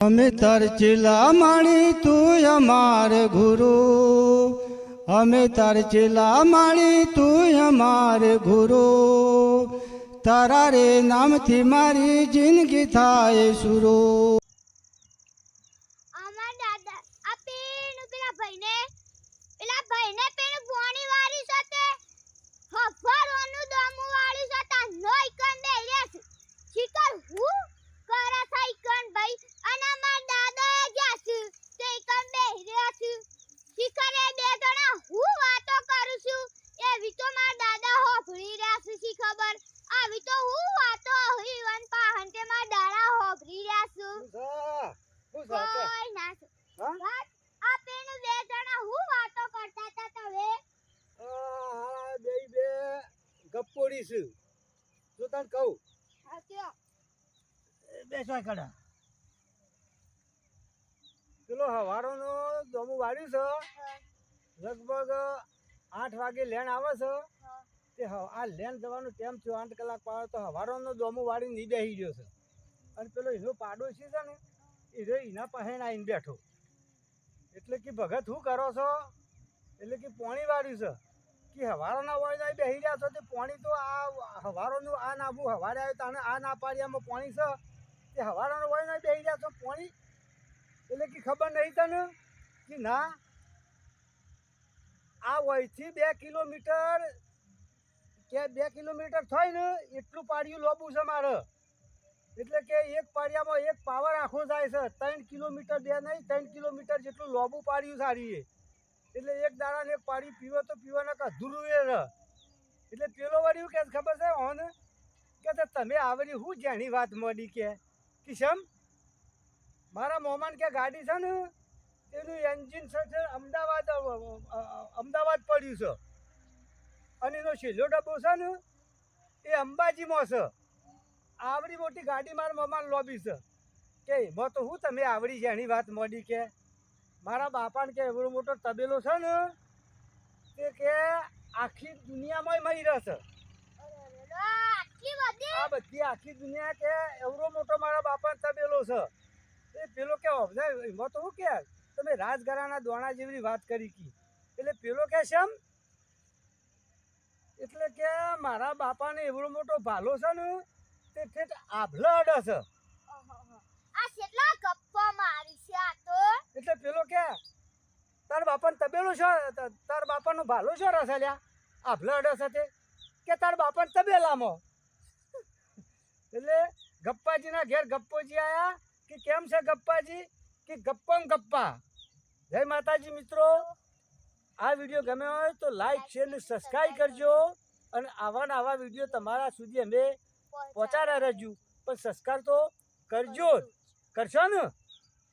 અમે તાર ચેલા માણી તું અમાર ગુરુ. અમે તાર ચેલા માણી તું અમાર ગુરુ. તારા રે નામથી મારી જિંદગી થાય સુરો પેલા ભાઈને પેલું પોણી વાળી સાથે હફરોનું દમુ વાળી સાથે નોઈ કન દે રેસ શિકર હું કરે થઈ કન ભાઈ અને અમાર દાદા જાસ તે કન દે રેસ શિખરે બે જણા હું વાતો કરું છું એવી તો માર દાદા હોભળી રહ્યા છે શી ખબર આવી તો હું વાતો હઈવન પાહન તે માર દાડા હોભળી રહ્યા છું કોઈ ના છે. હા? વાત આ પેનું બે જણા હું વાતો કરતા હતા તમે બે બે ગપ્પોડી છું જો તને કહું. બેસવા કડા પેલો હવારોનો દોમું વાળ્યું છે. લગભગ આઠ વાગે લેણ આવે છે. તે આ લેણ જવાનો ટાઈમ થયો આઠ કલાક પાડો તો હવારોનો દોમું વાડી ની બેસી ગયો છે. અને પેલો એનો પાડોશી છે ને એ રે એના પાસે આવીને બેઠો. એટલે કે ભગત શું કરો છો? એટલે કે પોણી વાળ્યું છે. કે હવારોના હોય ને બેસી રહ્યા છો તે પાણી તો આ હવારોનું આ નાભું હવારે આવ્યું તાણે આ ના પાડ્યામાં પોણી છે. તે હવારોનો હોય ને બેસી રહ્યા છો પાણી? એટલે કે ખબર નહીં તને કે ના, આ વયથી બે કિલોમીટર, કે બે કિલોમીટર થાય ને, એટલું પાડ્યું લોબું છે મારે. એટલે કે એક પાડિયામાં એક પાવર આખો જાય છે. ત્રણ કિલોમીટર બે નહીં, ત્રણ કિલોમીટર જેટલું લોબું પાડ્યું સારી એટલે એક દાડાને એક પાડી પીવો તો પીવાના કધુરું એ રહ એટલે પેલો વળી કે, ખબર છે, ઓન? કે તમે આવડી હું જાણી વાત મળી કે? કિશમ મારા મોમાન કે ગાડી છે ને એનું એન્જિન છે અમદાવાદ અમદાવાદ પડ્યું છે. અને એનો છેલ્લો ડબ્બો છે ને, એ અંબાજીમાં છે. આવડી મોટી ગાડી મારા મોમાન લોબી છે. કે એમાં તો હું તમે આવડી જાણી વાત મોડી કે? મારા બાપાને કે એવડો મોટો તબેલો છે ને, તે કે આખી દુનિયામાં મળી રહેશે આ બધી આખી દુનિયા કે એવડો મોટો મારા બાપા તબેલો છે. એ પેલો કે એમાં તો શું કે, તમે રાજઘરાના દોણા જેવી વાત કરી કી. એટલે પેલો કે છે એમ એટલે કે મારા બાપાને એવડો મોટો ભાલો છે ને, તે ઠેઠ આભલા અડે છે. આ કેટલા ગપ્પા મારી છે આ તો. બાપાને તબેલું છો તાર બાપાનું ભાલું છો રસ અલ્યા? આભલા અડે છે તે. કે તાર બાપાને તબેલામાં એટલે ગપ્પાજીના ઘેર ગપ્પોજી આયા કે કેમ છે ગપ્પાજી? કે ગપ્પમ ગપ્પા. જય માતાજી મિત્રો. આ વીડિયો ગમે હોય તો લાઈક શેર ને સબસ્ક્રાઈબ કરજો. અને આવા ને આવા વીડિયો તમારા સુધી અમે પહોંચાડ્યા રહેજો પણ સંસ્કાર તો કરજો કરશો ને?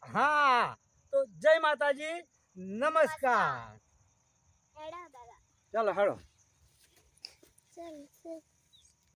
હા. તો જય માતાજી. નમસ્કાર. ચાલો ચલ.